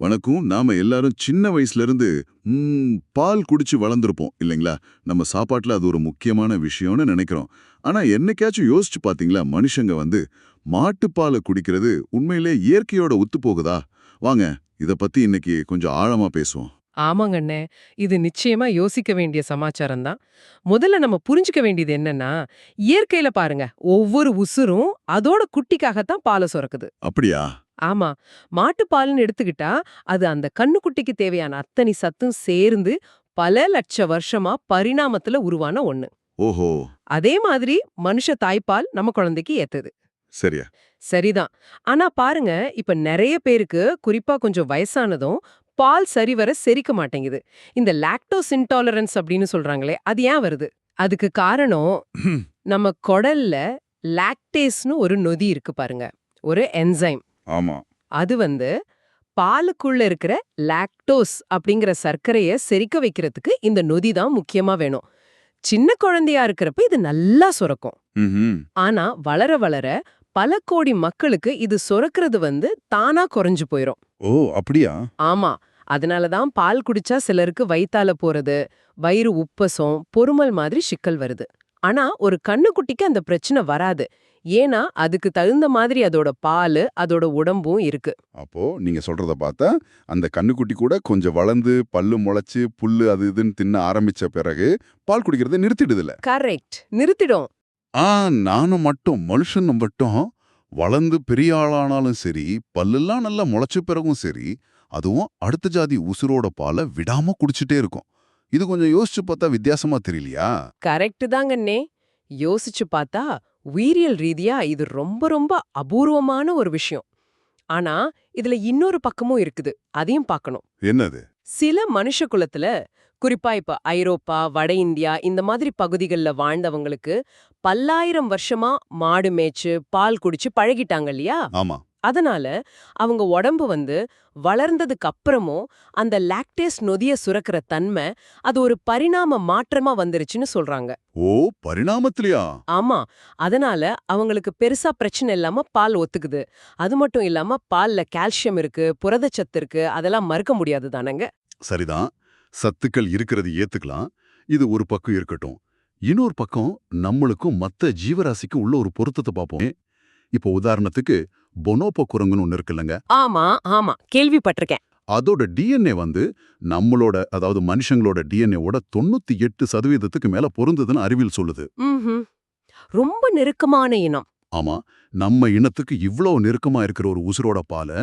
வணக்கம். நாம எல்லாரும் சின்ன வயசுல இருந்து பால் குடிச்சு வளர்ந்துருப்போம் இல்லைங்களா? நம்ம சாப்பாட்டுல அது ஒரு முக்கியமான விஷயம்னு நினைக்கிறோம். ஆனா என்னைக்காச்சும் யோசிச்சு பாத்தீங்களா? மனுஷங்க வந்து மாட்டுப்பாலை குடிக்கிறது உண்மையிலே இயற்கையோட ஒத்து போகுதா? வாங்க இத பத்தி இன்னைக்கு கொஞ்சம் ஆழமா பேசுவோம். ஆமாங்கண்ணே இது நிச்சயமா யோசிக்க வேண்டிய சமாச்சாரம் தான். முதல்ல நம்ம புரிஞ்சுக்க வேண்டியது என்னன்னா இயற்கையில பாருங்க ஒவ்வொரு உசுரும் அதோட குட்டிக்காகத்தான் பாலை சுரக்குது. அப்படியா? ஆமா. மாட்டுப்பால்னு எடுத்துக்கிட்டா அது அந்த கண்ணுக்குட்டிக்கு தேவையான அத்தனை சத்தும் சேர்ந்து பல லட்ச வருஷமா பரிணாமத்துல உருவான ஒண்ணு. ஓஹோ. அதே மாதிரி மனுஷ தாய்ப்பால் நம்ம குழந்தைக்கு ஏத்தது. சரியா. சரிதான். ஆனா பாருங்க இப்ப நிறைய பேருக்கு குறிப்பா கொஞ்சம் வயசானதும் பால் சரிவர செரிக்க மாட்டேங்குது. இந்த லாக்டோஸ் இன்டாலரன்ஸ் அப்படின்னு சொல்றாங்களே அது ஏன் வருது? அதுக்கு காரணம் நம்ம குடல்ல லாக்டேஸ்னு ஒரு நொதி இருக்கு பாருங்க. ஒரு என்சைம் ஆமா. அது வந்து பாலுக்குள்ள இருக்கிற லாக்டோஸ் அப்படிங்கிற சர்க்கரைய செரிக்க வைக்கிறதுக்கு இந்த நொதி தான் முக்கியமா வேணும். சின்ன குழந்தையா இருக்கிறப்ப இது நல்லா சுரக்கும். ஆனா வளர வளர பல கோடி மக்களுக்கு இது சுரக்கிறது வந்து தானா குறைஞ்சு போயிரும். ஓ அப்படியா? ஆமா. அதனால தான் பால் குடிச்சா சிலருக்கு வயித்தால போறது வயிறு உப்பசம் பொறுமல் மாதிரி சிக்கல் வருது. ஆனா ஒரு கண்ணுக்குட்டிக்கு அந்த பிரச்சனை வராது. ஏன்னா அதுக்கு தகுந்த மாதிரி அதோட பால் அதோட உடம்பும் இருக்கு. அப்போ நீங்க சொல்றத பார்த்தா அந்த கண்ணுக்குட்டி கூட கொஞ்சம் வளர்ந்து பல்லு முளைச்சு புல்லு அது இதுன்னு தின்ன ஆரம்பிச்ச பிறகு பால் குடிக்கிறத நிறுத்திடுதுல கரெக்ட். நிறுத்திடும். ஆ நானும் மட்டும் மனுஷன் மட்டும் வளர்ந்து பெரிய ஆளானாலும் சரி பல்லெல்லாம் நல்லா முளைச்ச பிறகும் சரி அதுவும் அடுத்த ஜாதி உசுரோட பாலை விடாம குடிச்சிட்டே இருக்கும். இது கொஞ்சம் யோசிச்சு பார்த்தா வித்தியாசமா தெரியலையா? கரெக்ட் தாங்கண்ணே. யோசிச்சு பார்த்தா உயிரியல் ரீதியா இது ரொம்ப ரொம்ப அபூர்வமான ஒரு விஷயம். ஆனா இதுல இன்னொரு பக்கமும் இருக்குது. அதையும் பார்க்கணும். என்னது? சில மனுஷ குலத்துல குறிப்பா இப்ப ஐரோப்பா வட இந்தியா இந்த மாதிரி பகுதிகளில் வாழ்ந்தவங்களுக்கு பல்லாயிரம் வருஷமா மாடு மேய்ச்சு பால் குடிச்சு பழகிட்டாங்க இல்லையா? ஆமா. அதனால அவங்க உடம்பு வந்து வளர்ந்ததுக்கு அப்புறமும் அந்த லாக்டேஸ் நொதிய சுரக்கிற தன்மை அது ஒரு பரிணாம மாற்றமா வந்துருச்சுன்னு சொல்றாங்க. ஓ பரிணாமத்திலையா? ஆமா அதனால அவங்களுக்கு பெருசா பிரச்சனை இல்லாம பால் ஒத்துக்குது. அது மட்டும் இல்லாம பால்ல கால்சியம் இருக்கு புரதச்சத்து இருக்கு அதெல்லாம் மறுக்க முடியாது தானங்க. சரிதான். சத்துக்கள் இருக்கிறது ஏத்துக்கலாம். இது ஒரு பக்கம் இருக்கட்டும். இன்னொரு பக்கம் நம்மளுக்கும் மத்த ஜீவராசிக்கும் உள்ள ஒரு பொருத்தத்தை பார்ப்போம். இப்போ உதாரணத்துக்கு பொனோப்போ குரங்குன்னு ஒன்று இருக்குல்லங்க ஆமா ஆமா. கேள்விப்பட்டிருக்கேன். அதோட டிஎன்ஏ வந்து நம்மளோட அதாவது மனுஷங்களோட டிஎன்ஏவோட தொண்ணூத்தி எட்டு சதவீதத்துக்கு மேல பொருந்ததுன்னு அறிவியல் சொல்லுது. ரொம்ப நெருக்கமான இனம். ஆமா. நம்ம இனத்துக்கு இவ்ளோ நெருக்கமா இருக்கிற ஒரு உசுரோட பாலை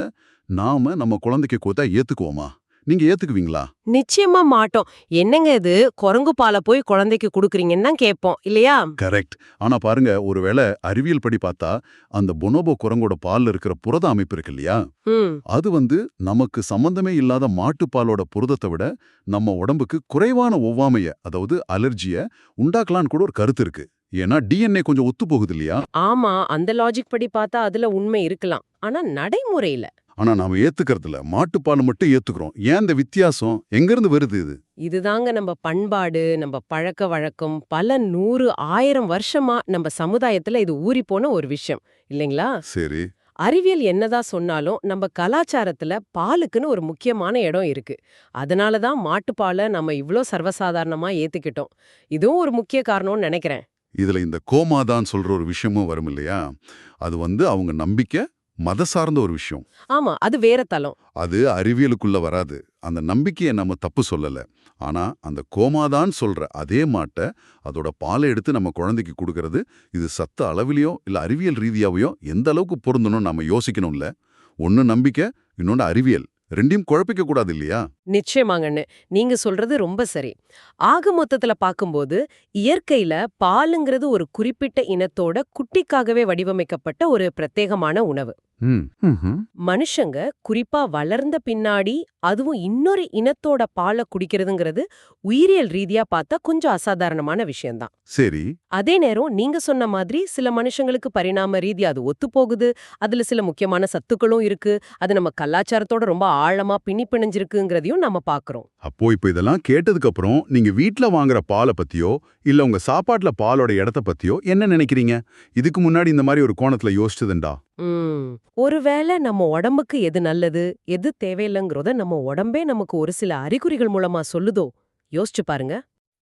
நாம நம்ம குழந்தைக்கு கொடுத்தா ஏத்துக்குவோமா? நீங்க ஏத்துக்குவீங்களா? நிச்சயமா மாட்டோம். என்னங்க இது? குரங்கு பாலை போய் குழந்தைக்கு குடுக்குறீங்கன்னு தான் கேட்போம். இல்லையா? கரெக்ட். ஆனா பாருங்க ஒருவேளை அறிவியல் படி பார்த்தா அந்த பொனோபோ குரங்கோட பால்ல இருக்கிற புரத அமைப்பு இருக்கு இல்லையா? அது வந்து நமக்கு சம்பந்தமே இல்லாத மாட்டுப்பாலோட புரதத்தை விட நம்ம உடம்புக்கு குறைவான ஒவ்வாமைய அதாவது அலர்ஜிய உண்டாக்கலான்னு கூட ஒரு கருத்து இருக்கு. ஏன்னா டிஎன்ஏ கொஞ்சம் ஒத்து போகுது இல்லையா? ஆமா அந்த லாஜிக் படி பார்த்தா அதுல உண்மை இருக்கலாம். ஆனா நடைமுறையில ஆனா நாம ஏத்துக்கறதுல மாட்டுப்பால் மட்டும் ஏத்துக்கிறோம். ஏன் இந்த வித்தியாசம்? எங்க இருந்து வருது இது? இதுதாங்க நம்ம பண்பாடு நம்ம பழக்க வழக்கம். பல நூறு ஆயிரம் வருஷமா நம்ம சமுதாயத்துல இது ஊறி போன ஒரு விஷயம். இல்லைங்களா? சரி. அறிவியல் என்னதான் சொன்னாலும் நம்ம கலாச்சாரத்துல பாலுக்குன்னு ஒரு முக்கியமான இடம் இருக்கு. அதனால தான் மாட்டுப்பாலை நம்ம இவ்ளோ சர்வசாதாரணமா ஏத்துக்கிட்டோம். இதுவும் ஒரு முக்கிய காரணம்னு நினைக்கிறேன். இதுல இந்த கோமாதான் சொல்ற ஒரு விஷயமும் வரும் இல்லையா? அது வந்து அவங்க நம்பிக்கை மத சார்ந்த ஒரு விஷயம். ஆமா அது வேற தலம் அது அறிவியலுக்குள்ள வராது. அந்த நம்பிக்கையை நம்ம தப்பு சொல்லல. ஆனா அந்த கோமாதான் சொல்ற அதே மாட்டை அதோட பாலை எடுத்து நம்ம குழந்தைக்கு கொடுக்கறது இது சத்த அளவிலையோ இல்ல அறிவியல் ரீதியாவையோ எந்த அளவுக்கு பொருந்தணும் நம்ம யோசிக்கணும்ல? ஒன்னு நம்பிக்கை இன்னொன்னு அறிவியல். ரெண்டையும் குழப்பிக்க கூடாது இல்லையா? நிச்சயமாங்கன்னு நீங்க சொல்றது ரொம்ப சரி. ஆக மொத்தத்துல பார்க்கும்போது இயற்கையில பாலுங்கிறது ஒரு குறிப்பிட்ட இனத்தோட குட்டிக்காகவே வடிவமைக்கப்பட்ட ஒரு பிரத்யேகமான உணவு. மனுஷங்க குறிப்பா வளர்ந்த பின்னாடி அதுவும் இன்னொரு இனத்தோட பாலை குடிக்கிறதுங்கிறது உயிரியல் ரீதியா பார்த்தா கொஞ்சம் அசாதாரணமான விஷயம்தான். சரி. அதே நேரம் நீங்க சொன்ன மாதிரி சில மனுஷங்களுக்கு பரிணாம ரீதியா அது ஒத்து போகுது அதுல சில முக்கியமான சத்துக்களும் இருக்கு. அது நம்ம கலாச்சாரத்தோட ரொம்ப ஆழமா பின்னி பிணைஞ்சிருக்குங்கிறதையும் நம்ம பாக்குறோம். அப்போ இப்போ இதெல்லாம் கேட்டதுக்கு அப்புறம் நீங்க வீட்ல வாங்குற பாலை பத்தியோ இல்ல உங்க சாப்பாட்டுல பாலோட இடத்த பத்தியோ என்ன நினைக்கிறீங்க? இதுக்கு முன்னாடி இந்த மாதிரி ஒரு கோணத்துல யோசிச்சதுண்டா? ஒருவேளை நம்ம உடம்புக்கு எது நல்லது எது தேவையில்லைங்கிறத நம்ம உடம்பே நமக்கு ஒரு சில அறிகுறிகள் மூலமா சொல்லுதோ? யோசிச்சு பாருங்க.